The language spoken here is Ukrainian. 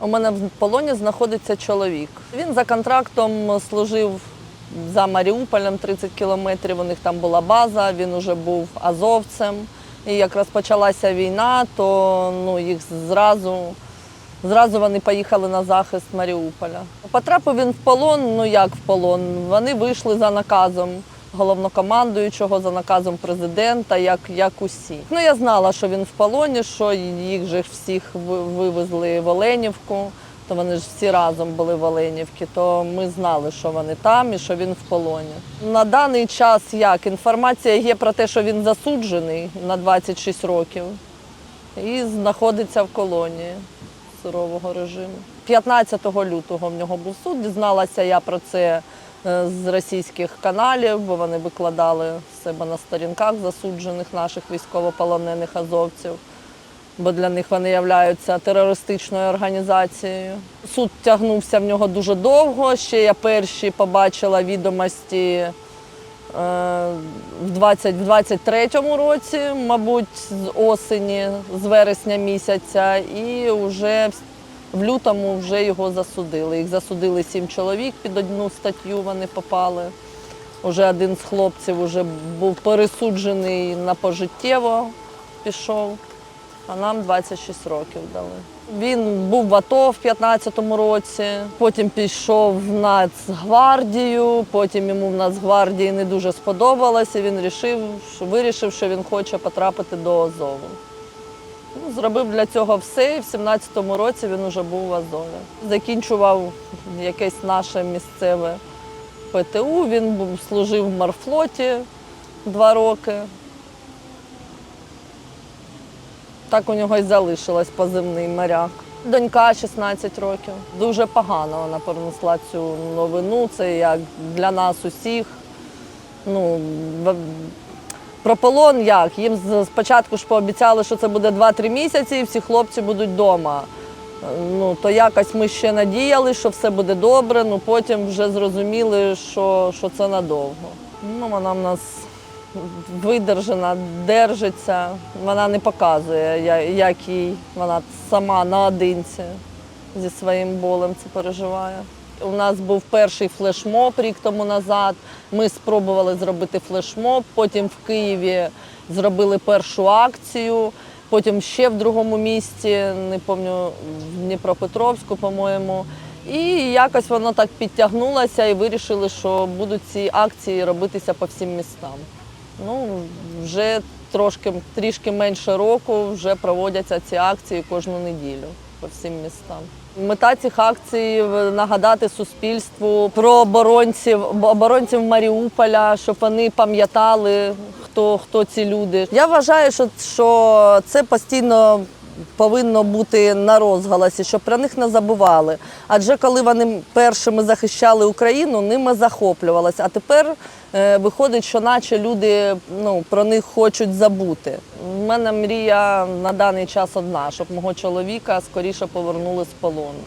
У мене в полоні знаходиться чоловік. Він за контрактом служив за Маріуполем 30 кілометрів. У них там була база, він уже був азовцем. І якраз почалася війна, то ну, їх зразу, зразу вони поїхали на захист Маріуполя. Потрапив він в полон, ну як в полон? Вони вийшли за наказом головнокомандуючого, за наказом президента, як, як усі. Ну я знала, що він в полоні, що їх же всіх вивезли в Оленівку, то вони ж всі разом були в Оленівці, то ми знали, що вони там і що він в полоні. На даний час як інформація є про те, що він засуджений на 26 років і знаходиться в колонії сурового режиму. 15 лютого в нього був суд. Дізналася я про це з російських каналів, бо вони викладали себе на сторінках засуджених наших військовополонених азовців, бо для них вони являються терористичною організацією. Суд тягнувся в нього дуже довго. Ще я перші побачила відомості е, в 20, в 23-му році, мабуть, з осені, з вересня місяця, і вже в- лютому вже його засудили. Їх засудили сім чоловік під одну статтю. Вони попали. Уже один з хлопців вже був пересуджений на пожиттєво, пішов, а нам 26 років дали. Він був в АТО в 15-му році, потім пішов в Нацгвардію, потім йому в Нацгвардії не дуже сподобалося. Він рішив, вирішив, що він хоче потрапити до Азову. Ну, зробив для цього все, і в 17-му році він вже був в Азові. Закінчував якесь наше місцеве ПТУ, він служив в морфлоті два роки. Так у нього і залишилось позивний моряк. Донька 16 років. Дуже погано вона перенесла цю новину. Це як для нас усіх. Ну, про полон як? Їм спочатку ж пообіцяли, що це буде 2-3 місяці, і всі хлопці будуть вдома. Ну, то якось ми ще надіяли, що все буде добре, ну потім вже зрозуміли, що, що це надовго. Ну, вона в нас видержана, держиться. Вона не показує, як їй вона сама наодинці зі своїм болем це переживає. У нас був перший флешмоб рік тому назад. Ми спробували зробити флешмоб, потім в Києві зробили першу акцію, потім ще в другому місті, не пам'ятаю, в Дніпропетровську, по-моєму. І якось воно так підтягнулося і вирішили, що будуть ці акції робитися по всім містам. Ну, вже трошки трішки менше року вже проводяться ці акції кожну неділю по всім містам. Мета цих акцій нагадати суспільству про оборонців, оборонців Маріуполя, щоб вони пам'ятали, хто, хто ці люди. Я вважаю, що, що це постійно повинно бути на розголосі, щоб про них не забували. Адже коли вони першими захищали Україну, ними захоплювалися. А тепер е, виходить, що наче люди ну, про них хочуть забути. Мене мрія на даний час одна, щоб мого чоловіка скоріше повернули з полону.